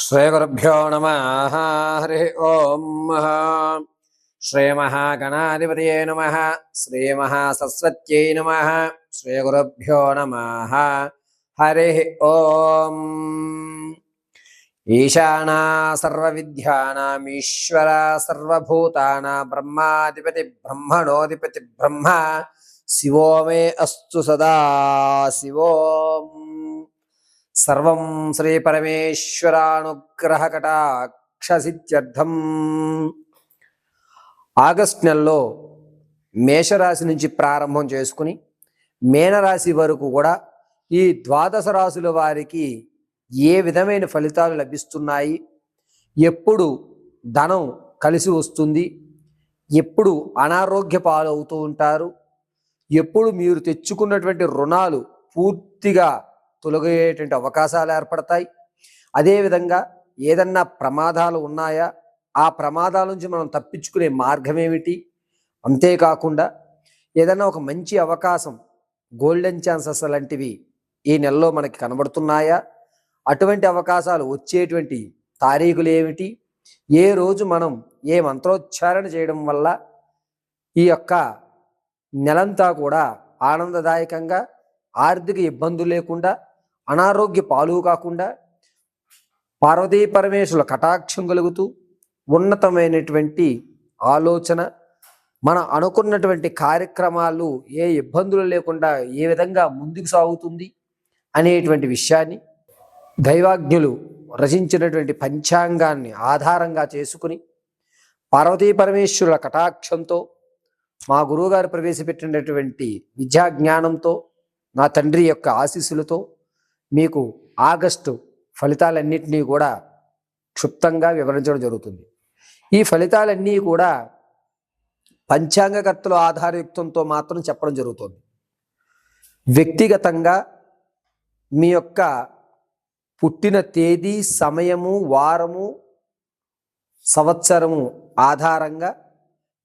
శ్రీగురుభ్యో నమ హరి ఓం శ్రీమహాగణాధిపతయే నమ శ్రీమహాసరస్వత్యై నమ శ్రీగురుభ్యో నమ హరి ఓం ఈశానా సర్వవిద్యానామీశ్వర సర్వభూతానా బ్రహ్మాధిపతి బ్రహ్మణోధిపతి బ్రహ్మ శివో మే అస్సు సదా శివోం సర్వం శ్రీ పరమేశ్వరానుగ్రహ కటాక్షసిత్యర్థం ఆగస్ట్ నెలలో మేషరాశి నుంచి ప్రారంభం చేసుకుని మేనరాశి వరకు కూడా ఈ ద్వాదశ రాశుల వారికి ఏ విధమైన ఫలితాలు లభిస్తున్నాయి? ఎప్పుడు ధనం కలిసి వస్తుంది? ఎప్పుడు అనారోగ్య పాలవుతూ ఉంటారు? ఎప్పుడు మీరు తెచ్చుకున్నటువంటి రుణాలు పూర్తిగా తొలగేటువంటి అవకాశాలు ఏర్పడతాయి. అదేవిధంగా ఏదన్నా ప్రమాదాలు ఉన్నాయా? ఆ ప్రమాదాల నుంచి మనం తప్పించుకునే మార్గం ఏమిటి అంతేకాకుండా ఏదైనా ఒక మంచి అవకాశం గోల్డెన్ ఛాన్సెస్ లాంటివి ఈ నెలలో మనకి కనబడుతున్నాయా? అటువంటి అవకాశాలు వచ్చేటువంటి తారీఖులు ఏమిటి? ఏ రోజు మనం ఏ మంత్రోచ్చారణ చేయడం వల్ల ఈ యొక్క నెలంతా కూడా ఆనందదాయకంగా ఆర్థిక ఇబ్బందులు లేకుండా అనారోగ్య పాలు కాకుండా పార్వతీ పరమేశ్వరుల కటాక్షం కలుగుతూ ఉన్నతమైనటువంటి ఆలోచన మన అనుకున్నటువంటి కార్యక్రమాలు ఏ ఇబ్బందులు లేకుండా ఏ విధంగా ముందుకు సాగుతుంది అనేటువంటి విషయాన్ని దైవాజ్ఞులు రచించినటువంటి పంచాంగాన్ని ఆధారంగా చేసుకుని పార్వతీ పరమేశ్వరుల కటాక్షంతో మా గురువుగారు ప్రవేశపెట్టినటువంటి విద్యా జ్ఞానంతో నా తండ్రి యొక్క ఆశీస్సులతో మీకు ఆగస్టు ఫలితాలన్నింటినీ కూడా క్షుప్తంగా వివరించడం జరుగుతుంది. ఈ ఫలితాలన్నీ కూడా పంచాంగకర్తల ఆధారయుక్తంతో మాత్రం చెప్పడం జరుగుతుంది. వ్యక్తిగతంగా మీ యొక్క పుట్టిన తేదీ సమయము వారము సంవత్సరము ఆధారంగా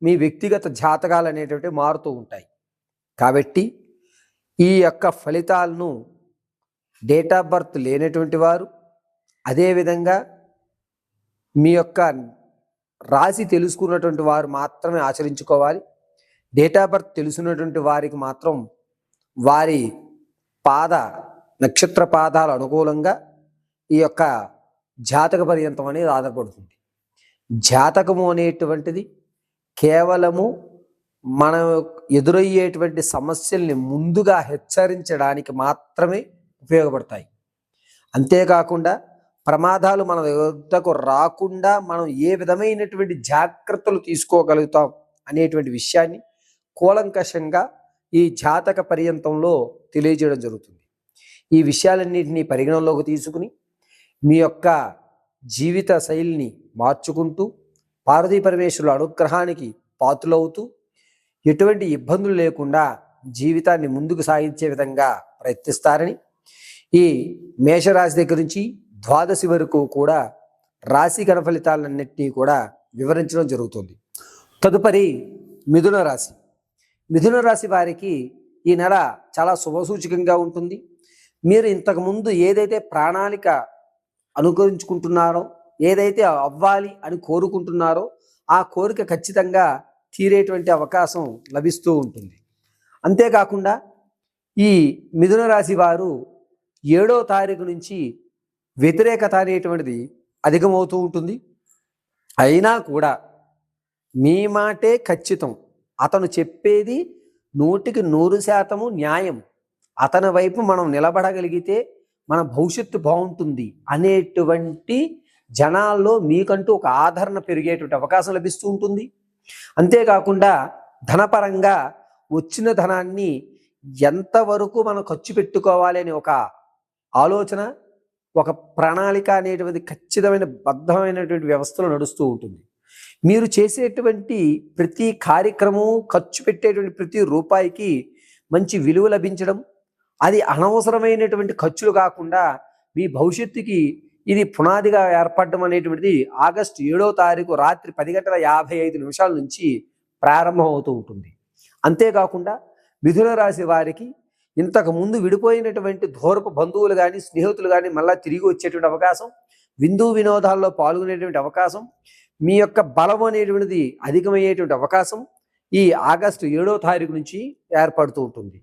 మీ వ్యక్తిగత జాతకాలు అనేటువంటి మారుతూ ఉంటాయి. కాబట్టి ఈ యొక్క ఫలితాలను డేట్ ఆఫ్ బర్త్ లేనటువంటి వారు అదేవిధంగా మీ యొక్క రాశి తెలుసుకున్నటువంటి వారు మాత్రమే ఆచరించుకోవాలి. డేట్ ఆఫ్ బర్త్ తెలుసున్నటువంటి వారికి మాత్రం వారి పాద నక్షత్ర పాదాలు అనుకూలంగా ఈ యొక్క జాతక పర్యంతం అనేది ఆధారపడుతుంది. జాతకము అనేటువంటిది కేవలము మనం ఎదురయ్యేటువంటి సమస్యల్ని ముందుగా హెచ్చరించడానికి మాత్రమే ఉపయోగపడతాయి. అంతేకాకుండా ప్రమాదాలు మన వద్దకు రాకుండా మనం ఏ విధమైనటువంటి జాగ్రత్తలు తీసుకోగలుగుతాం అనేటువంటి విషయాన్ని కూలంకషంగా ఈ జాతక పర్యంతంలో తెలియజేయడం జరుగుతుంది. ఈ విషయాలన్నింటినీ పరిగణనలోకి తీసుకుని మీ యొక్క జీవిత శైలిని మార్చుకుంటూ పార్వతీ పరమేశ్వరుల అనుగ్రహానికి పాతులవుతూ ఎటువంటి ఇబ్బందులు లేకుండా జీవితాన్ని ముందుకు సాగించే విధంగా ప్రయత్నిస్తారని ఈ మేషరాశి దగ్గర నుంచి ద్వాదశి వరకు కూడా రాశి గణ ఫలితాలన్నింటినీ కూడా వివరించడం జరుగుతుంది. తదుపరి మిథున రాశి. మిథున రాశి వారికి ఈ నెల చాలా శుభసూచకంగా ఉంటుంది. మీరు ఇంతకుముందు ఏదైతే ప్రణాళిక అనుకరించుకుంటున్నారో ఏదైతే అవ్వాలి అని కోరుకుంటున్నారో ఆ కోరిక ఖచ్చితంగా తీరేటువంటి అవకాశం లభిస్తూ ఉంటుంది. అంతేకాకుండా ఈ మిథున రాశి వారు ఏడో తారీఖు నుంచి వ్యతిరేకత అనేటువంటిది అధికమవుతూ ఉంటుంది. అయినా కూడా మీ మాటే ఖచ్చితం. అతను చెప్పేది నూటికి నూరు శాతము న్యాయం. అతని వైపు మనం నిలబడగలిగితే మన భవిష్యత్తు బాగుంటుంది అనేటువంటి జనాల్లో మీకంటూ ఒక ఆదరణ పెరిగేటువంటి అవకాశం లభిస్తూ ఉంటుంది. అంతేకాకుండా ధనపరంగా వచ్చిన ధనాన్ని ఎంతవరకు మనం ఖర్చు పెట్టుకోవాలి అనే ఒక ఆలోచన ఒక ప్రణాళిక అనేటువంటి ఖచ్చితమైన బద్ధమైనటువంటి వ్యవస్థలో నడుస్తూ ఉంటుంది. మీరు చేసేటువంటి ప్రతి కార్యక్రమం ఖర్చు పెట్టేటువంటి ప్రతి రూపాయికి మంచి విలువ లభించడం అది అనవసరమైనటువంటి ఖర్చులు కాకుండా మీ భవిష్యత్తుకి ఇది పునాదిగా ఏర్పడడం అనేటువంటిది ఆగస్టు ఏడో తారీఖు రాత్రి పది గంటల యాభై ఐదు నిమిషాల నుంచి ప్రారంభం అవుతూ ఉంటుంది. అంతేకాకుండా మిథున రాశి వారికి ఇంతకు ముందు విడిపోయినటువంటి దూరపు బంధువులు కానీ స్నేహితులు కానీ మళ్ళీ తిరిగి వచ్చేటువంటి అవకాశం విందు వినోదాల్లో పాల్గొనేటువంటి అవకాశం మీ యొక్క బలం అనేటువంటిది అధికమయ్యేటువంటి అవకాశం ఈ ఆగస్టు ఏడో తారీఖు నుంచి ఏర్పడుతూ ఉంటుంది.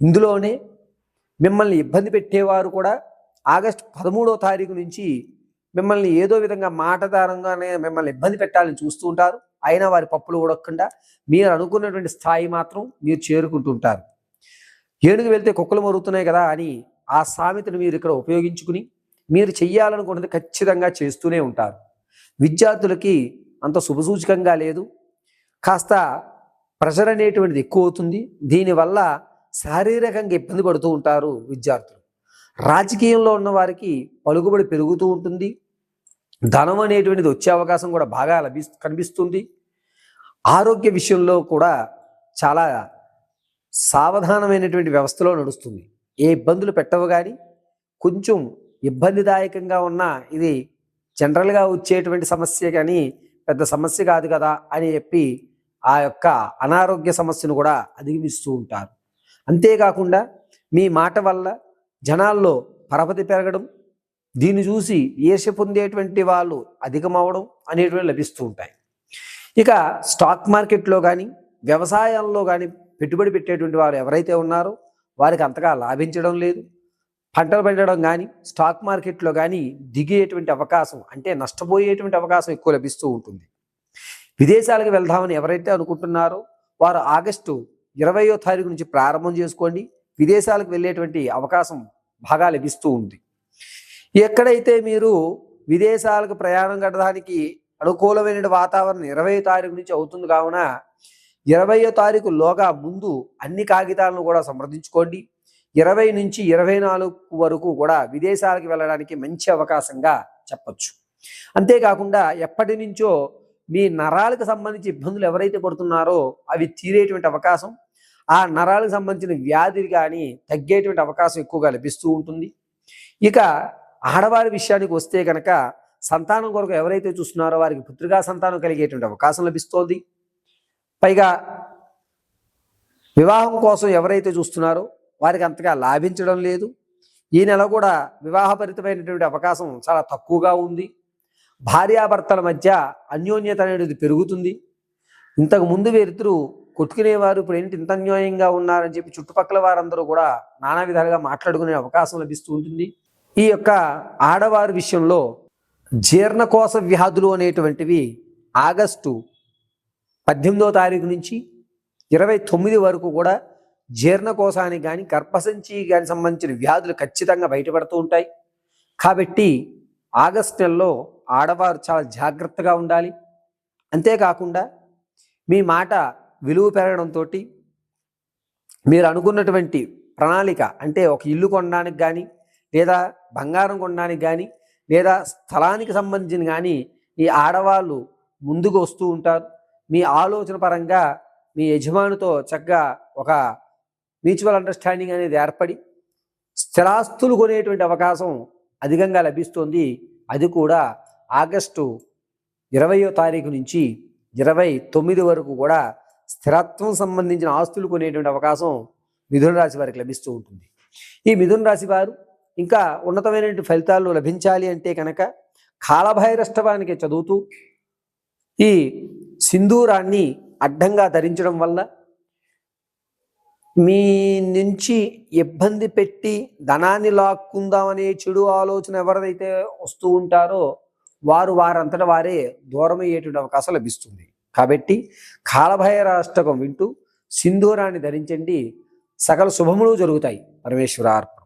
ఇందులోనే మిమ్మల్ని ఇబ్బంది పెట్టేవారు కూడా ఆగస్టు పదమూడో తారీఖు నుంచి మిమ్మల్ని ఏదో విధంగా మాటదారంగానే మిమ్మల్ని ఇబ్బంది పెట్టాలని చూస్తూ ఉంటారు. అయినా వారి పప్పులు ఉడకకుండా మీరు అనుకున్నటువంటి స్థాయి మాత్రం మీరు చేరుకుంటుంటారు ఏనుగు వెళ్తే కుక్కలు మరుగుతున్నాయి కదా అని ఆ సామెతను మీరు ఇక్కడ ఉపయోగించుకుని మీరు చెయ్యాలనుకున్నది ఖచ్చితంగా చేస్తూనే ఉంటారు. విద్యార్థులకి అంత శుభసూచకంగా లేదు. కాస్త ప్రెషర్ అనేటువంటిది ఎక్కువ అవుతుంది. దీనివల్ల శారీరకంగా ఇబ్బంది పడుతూ ఉంటారు విద్యార్థులు. రాజకీయంలో ఉన్న వారికి పలుకుబడి పెరుగుతూ ఉంటుంది. ధనం అనేటువంటిది వచ్చే అవకాశం కూడా బాగా లభి కనిపిస్తుంది. ఆరోగ్య విషయంలో కూడా చాలా సావధానమైనటువంటి వ్యవస్థలో నడుస్తుంది. ఏ ఇబ్బందులు పెట్టవు కానీ కొంచెం ఇబ్బందిదాయకంగా ఉన్న ఇది జనరల్గా వచ్చేటువంటి సమస్య కానీ పెద్ద సమస్య కాదు కదా అని చెప్పి ఆ యొక్క అనారోగ్య సమస్యను కూడా అధిగమిస్తూ ఉంటారు. అంతేకాకుండా మీ మాట వల్ల జనాల్లో పరపతి పెరగడం దీన్ని చూసి ఈర్ష పొందేటువంటి వాళ్ళు అధికమవడం అనేటువంటి లభిస్తూ ఉంటాయి. ఇక స్టాక్ మార్కెట్లో కానీ వ్యవసాయంలో కానీ పెట్టుబడి పెట్టేటువంటి వారు ఎవరైతే ఉన్నారో వారికి అంతగా లాభించడం లేదు. పంటలు పండడం కానీ స్టాక్ మార్కెట్లో కానీ దిగేటువంటి అవకాశం అంటే నష్టపోయేటువంటి అవకాశం ఎక్కువ లభిస్తూ ఉంటుంది. విదేశాలకు వెళ్దామని ఎవరైతే అనుకుంటున్నారో వారు ఆగస్టు ఇరవయో తారీఖు నుంచి ప్రారంభం చేసుకోండి. విదేశాలకు వెళ్ళేటువంటి అవకాశం బాగా లభిస్తూ ఉంది. ఎక్కడైతే మీరు విదేశాలకు ప్రయాణం కట్టడానికి అనుకూలమైన వాతావరణం ఇరవై తారీఖు నుంచి అవుతుంది కావున ఇరవయో తారీఖు లోగా ముందు అన్ని కాగితాలను కూడా సమర్థించుకోండి. ఇరవై నుంచి ఇరవై నాలుగు వరకు కూడా విదేశాలకు వెళ్ళడానికి మంచి అవకాశంగా చెప్పచ్చు. అంతేకాకుండా ఎప్పటి నుంచో మీ నరాలకు సంబంధించి ఇబ్బందులు ఎవరైతే పడుతున్నారో అవి తీరేటువంటి అవకాశం ఆ నరాలకు సంబంధించిన వ్యాధులు కానీ తగ్గేటువంటి అవకాశం ఎక్కువగా లభిస్తూ ఉంటుంది. ఇక ఆడవారి విషయానికి వస్తే కనుక సంతానం కొరకు ఎవరైతే చూస్తున్నారో వారికి పుత్రిగా సంతానం కలిగేటువంటి అవకాశం లభిస్తోంది. పైగా వివాహం కోసం ఎవరైతే చూస్తున్నారో వారికి అంతగా లాభించడం లేదు. ఈ నెల కూడా వివాహభరితమైనటువంటి అవకాశం చాలా తక్కువగా ఉంది. భార్యాభర్తల మధ్య అన్యోన్యత అనేది పెరుగుతుంది. ఇంతకు ముందు వీరిద్దరూ కొట్టుకునేవారు ఇప్పుడు ఏంటి ఇంత అన్యోన్యంగా ఉన్నారని చెప్పి చుట్టుపక్కల వారందరూ కూడా నానా విధాలుగా మాట్లాడుకునే అవకాశం లభిస్తూ ఉంటుంది. ఈ యొక్క ఆడవారి విషయంలో జీర్ణకోశ వ్యాధులు అనేటువంటివి ఆగస్టు పద్దెనిమిదో తారీఖు నుంచి ఇరవై తొమ్మిది వరకు కూడా జీర్ణకోశానికి కానీ గర్భసంచి కానీ సంబంధించిన వ్యాధులు ఖచ్చితంగా బయటపడుతూ ఉంటాయి. కాబట్టి ఆగస్ట్ నెలలో ఆడవారు చాలా జాగ్రత్తగా ఉండాలి. అంతేకాకుండా మీ మాట విలువ పెరగడంతో మీరు అనుకున్నటువంటి ప్రణాళిక అంటే ఒక ఇల్లు కొనడానికి కానీ లేదా బంగారం కొనడానికి కానీ లేదా స్థలానికి సంబంధించిన కానీ ఈ ఆడవాళ్ళు ముందుకు వస్తూ ఉంటారు. మీ ఆలోచన పరంగా మీ యజమానితో చక్కగా ఒక మ్యూచువల్ అండర్స్టాండింగ్ అనేది ఏర్పడి స్థిరాస్తులు కొనేటువంటి అవకాశం అధికంగా లభిస్తుంది. అది కూడా ఆగస్టు ఇరవయో తారీఖు నుంచి ఇరవై తొమ్మిది వరకు కూడా స్థిరత్వం సంబంధించిన ఆస్తులు కొనేటువంటి అవకాశం మిథున రాశి వారికి లభిస్తూ ఉంటుంది. ఈ మిథున రాశి వారు ఇంకా ఉన్నతమైనటువంటి ఫలితాలు లభించాలి అంటే కనుక కాలభైరష్టవానికి చదువుతూ ఈ సింధూరాన్ని అడ్డంగా ధరించడం వల్ల మీ నుంచి ఇబ్బంది పెట్టి ధనాన్ని లాక్కుందామనే చెడు ఆలోచన ఎవరైతే వస్తూ ఉంటారో వారు వారంతట వారే దూరమయ్యేటువంటి అవకాశం లభిస్తుంది. కాబట్టి కాలభైరాష్టకం వింటూ సింధూరాన్ని ధరించండి. సకల శుభములు జరుగుతాయి. పరమేశ్వరార్పణ.